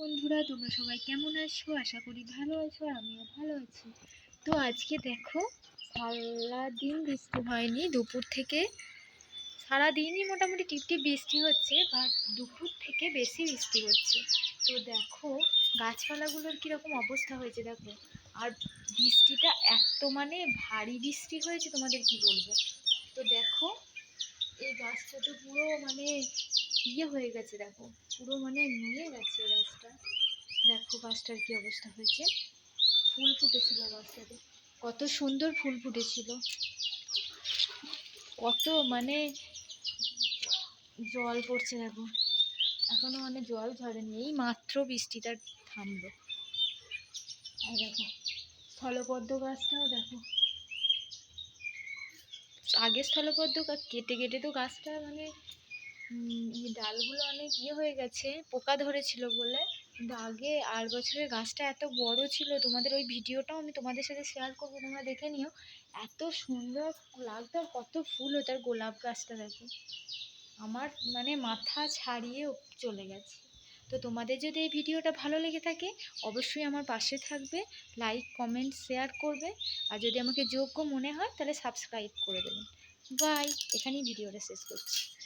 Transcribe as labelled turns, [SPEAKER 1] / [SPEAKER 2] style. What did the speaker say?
[SPEAKER 1] বন্ধুরা, তোমরা সবাই কেমন আছো? আশা করি ভালো আছো, আমিও ভালো আছি। তো আজকে দেখো, সারাদিন বৃষ্টি হয়নি, দুপুর থেকে সারাদিনই মোটামুটি টিপটিপ বৃষ্টি হচ্ছে বাট দুপুর থেকে বেশি বৃষ্টি হচ্ছে। তো দেখো, গাছপালাগুলোর কীরকম অবস্থা হয়েছে দেখো। আর বৃষ্টিটা এত মানে ভারী বৃষ্টি হয়েছে, তোমাদের কি বলব? তো দেখো, এই গাছটা তো পুরো মানে ইয়ে হয়ে গেছে দেখো, পুরো মানে নিয়ে গেছে গাছটা দেখো গাছটার কি অবস্থা হয়েছে? ফুল ফুটেছিল গাছটাতে কত সুন্দর ফুল ফুটেছিল। কত মানে জল পড়ছে দেখো। এখনও মানে জল ঝরেনি, এই মাত্র বৃষ্টিটা থামলো। আর দেখো, স্থলপদ্ম গাছটাও দেখো। আগে স্থলপদ্ম কেটে কেটে তো গাছটা মানে ডালগুলো অনেক ইয়ে হয়ে গেছে, পোকা ধরেছিল বলে। আগে আর বছরের গাছটা এত বড় ছিল, তোমাদের ওই ভিডিওটাও আমি তোমাদের সাথে শেয়ার করব, তোমরা দেখে নিও। এত সুন্দর লাগতো আর কত ফুল হতো আর গোলাপ গাছটা দেখো। আমার মানে মাথা ছাড়িয়ে চলে গেছে। তো তোমাদের যদি এই ভিডিওটা ভালো লেগে থাকে, অবশ্যই আমার পাশে থাকবে লাইক কমেন্ট শেয়ার করবে। আর যদি আমাকে যোগ্য মনে হয়, তাহলে সাবস্ক্রাইব করে দেবেন। বাই এখানেই ভিডিওটা শেষ করছি।